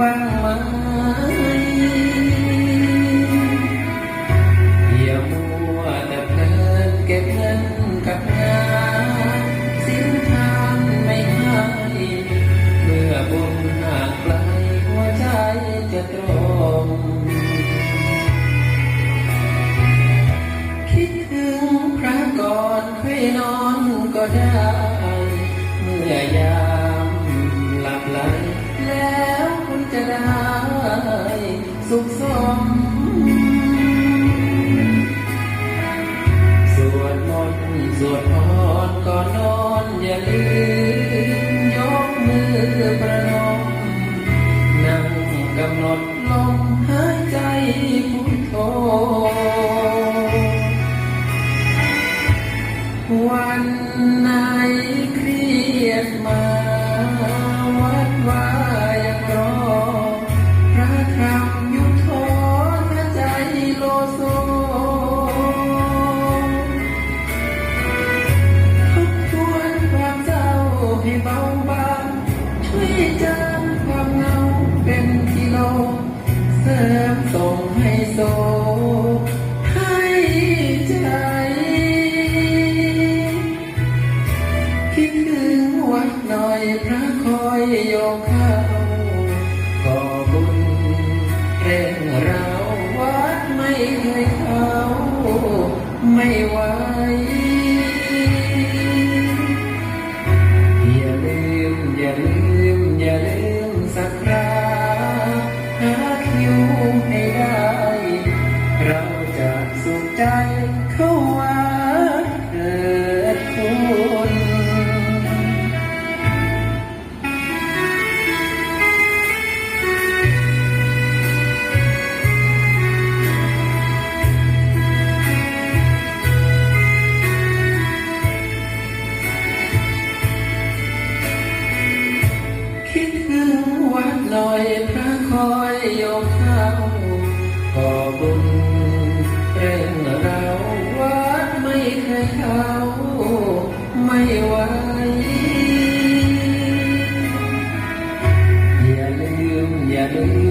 บ้างไหมอย่ามัวแต่เพลินเก็บเงินกับงานสิ้นทางไม่ให้เมื่อบุญห่างไกลหัวใจจะตรงคิดถึงพระก่อนเคยนอนก็ได้ เมื่อยา ได้สุขสมสวดมนต์สวดพรก่อนนอนอย่าลืม ให้เบาบางช่วยจางความเงาเป็นกิโล เสริมส่งให้โซให้ใจ คิดถึงวัดหน่อยพระคอยโยกเข้า ลอยพระคอยยกเท้าก่อบุญเร่งเราวัดไม่เคยเข้าไม่ไหวอย่าลืมอย่าลืม